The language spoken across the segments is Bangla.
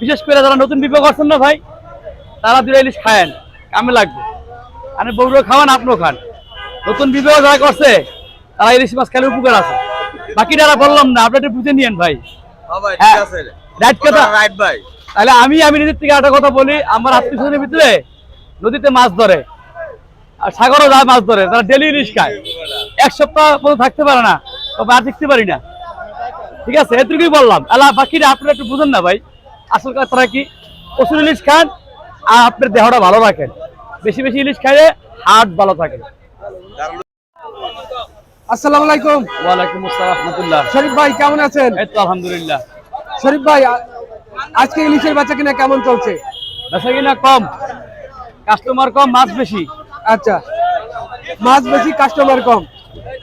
বিশেষ করে যারা নতুন বিবাহ করছেন না ভাই তারা দুটো ইলিশ খায়েন কামে লাগবে। আর বউরও খাওয়ান আপনিও খান। নতুন বিবাহ যারা করছে তারা ইলিশ মাছ খেলে উপকার আছে। বাকিটা আর বললাম না আপনি একটু বুঝে নিয়েন ভাই। হ্যাঁ রাইট কথা? রাইট ভাই। তাহলে আমি আমি নিজের থেকে একটা কথা বলি আমার আত্মীয় ভিতরে নদীতে মাছ ধরে আর সাগরও যায় মাছ ধরে তারা ডেলি ইলিশ খায়। এক সপ্তাহ পর্যন্ত থাকতে পারে না তবে আর দেখতে পারি না। ঠিক আছে এটুকুই বললাম। আল্লাহ বাকিরা আপনারা একটু বুঝেন না ভাই। আসল কথাটা কি? প্রচুর ইলিশ খান আর আপনার দেহটা ভালো রাখেন। বেশি বেশি ইলিশ খাইলে হার্ট ভালো থাকে। আসসালামু আলাইকুম। ওয়ালাইকুম আসসালাম রহমতুল্লাহ। শরীফ ভাই কেমন আছেন? এই তো আলহামদুলিল্লাহ। শরীফ ভাই আজকে ইলিশের বাচ্চা কিনা কেমন চলছে? বেচা কিনা কম। কাস্টমার কম মাছ বেশি। আচ্ছা। মাছ বেশি কাস্টমার কম।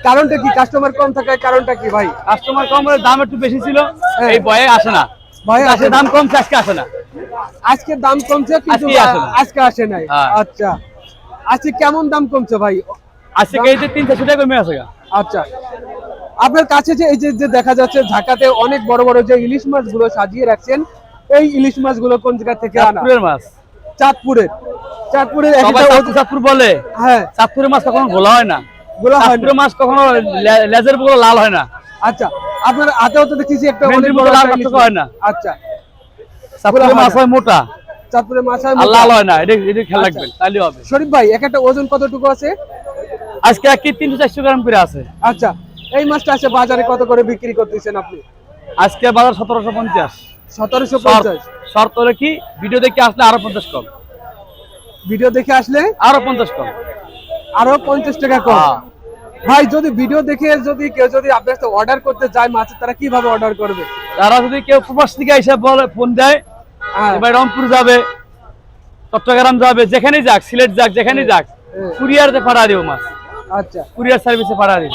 কারণটা কি? কাস্টমার কম থাকার কারণটা কি ভাই? কাস্টমার কম হলে দাম একটু বেশি ছিল। হ্যাঁ। এই বয়ে আসে না। ভয়ে আসে আজকে দাম কমছে আজকে আসে না। আজকে দাম কমছে কিন্তু আজকে আসে না। আজকে আসে নাই। হ্যাঁ। আচ্ছা। আজকে কেমন দাম কমছে ভাই? আজকে এই তিন চারশো টাকা কমে আছে আচ্ছা। আপনার কাছে যে এই যে দেখা যাচ্ছে ঢাকাতে অনেক বড় বড় যে ইলিশ মাছগুলো সাজিয়ে রাখছেন এই ইলিশ মাছগুলো কোন জায়গা থেকে আনা? চাঁদপুরের মাছ। চাঁদপুরের। চাঁদপুরের চাঁদপুর বলে। হ্যাঁ। চাঁদপুরের মাছ কখনো গোলা হয় না। গোলা হয় মাছ কখনো লেজেরগুলো লাল হয় না। আচ্ছা আপনার হাতেও তো দেখতেছি একটা অনেক বড় লাল পার্থক্য হয় না। আচ্ছা। মাছ হয় মোটা। মাছ হয় মোটা। লাল হয় না এটা এটা খেয়াল আচ্ছা। রাখবেন তাহলে হবে। শরীফ ভাই এক একটা ওজন কতটুকু আছে? আজকে এক কেজি তিনশো গ্রাম করে আছে। আচ্ছা এই মাছটা আছে বাজারে কত করে বিক্রি করতেছেন আপনি? আজকে বাজার সতেরোশো পঞ্চাশ। সতেরোশো শর্ত পঞ্চাশ। শর্ত কি ভিডিও দেখে আসলে আরও পঞ্চাশ কম। ভিডিও দেখে আসলে? আরও পঞ্চাশ কম। আরও পঞ্চাশ টাকা কম। হ্যাঁ। ভাই যদি ভিডিও দেখে যদি কেউ যদি আপনার কাছে অর্ডার করতে যায় মাছ তারা কীভাবে অর্ডার করবে? তারা যদি কেউ প্রবাস থেকে এসে বলে ফোন দেয় হ্যাঁ, এবার রংপুর যাবে চট্টগ্রাম যাবে যেখানেই যাক সিলেট যাক যেখানেই যাক হ্যাঁ। কুরিয়ারে পাঠা দিব মাছ। আচ্ছা। কুরিয়ার সার্ভিসে পাঠা দিব।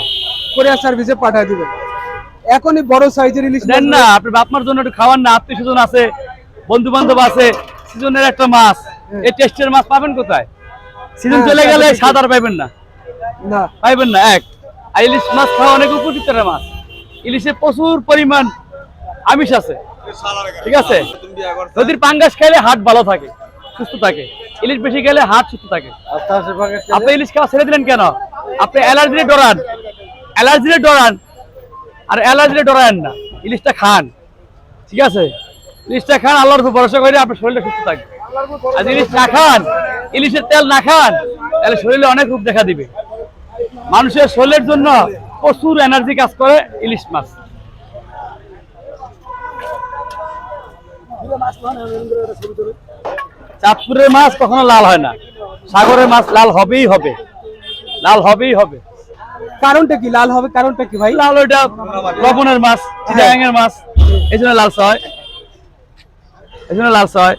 কুরিয়ার সার্ভিসে পাঠিয়ে দিবেন। এখনই বড় সাইজের ইলিশ মাছগুলো- না আপনি বাপমার জন্য একটু খাওয়ান না আত্মীয় স্বজন আছে বন্ধু বান্ধব আছে সিজনের একটা মাছ। এই টেস্টের মাছ পাবেন কোথায়? সিজন হ্যাঁ, চলে গেলে। সাদার পাইবেন না। না। পাইবেন না এক। আর ইলিশ মাছ খাওয়া অনেক উপযুক্ত একটা মাছ। ইলিশে প্রচুর পরিমাণ আমিষ আছে। ঠিক আছে? নদীর পাঙ্গাস খাইলে হাট ভালো থাকে সুস্থ থাকে। ইলিশ বেশি খেলে হাট সুস্থ থাকে। আপনি ইলিশ খাওয়া ছেড়ে দিলেন কেন? আপনি অ্যালার্জিরে ডরান। অ্যালার্জিরে ডরান। আর অ্যালার্জিরে ডরান না। ইলিশটা খান। ঠিক আছে? ইলিশটা খান আল্লাহর উপর ভরসা করে আপনার শরীরটা সুস্থ থাকে আর ইলিশ না খান ইলিশের তেল না খান তাহলে শরীরে অনেক রূপ দেখা দিবে। মানুষের শরীরের জন্য প্রচুর এনার্জি কাজ করে ইলিশ মাছ। চাঁদপুরের মাছ কখনো লাল হয় না। সাগরের মাছ লাল হবেই হবে। লাল হবেই হবে। কারণটা কি? লাল হবে কারণটা কি ভাই? লাল ওইটা লবণের মাছ চিটাগাঙের মাছ এই জন্য লাল হয় এই জন্য লাল হয়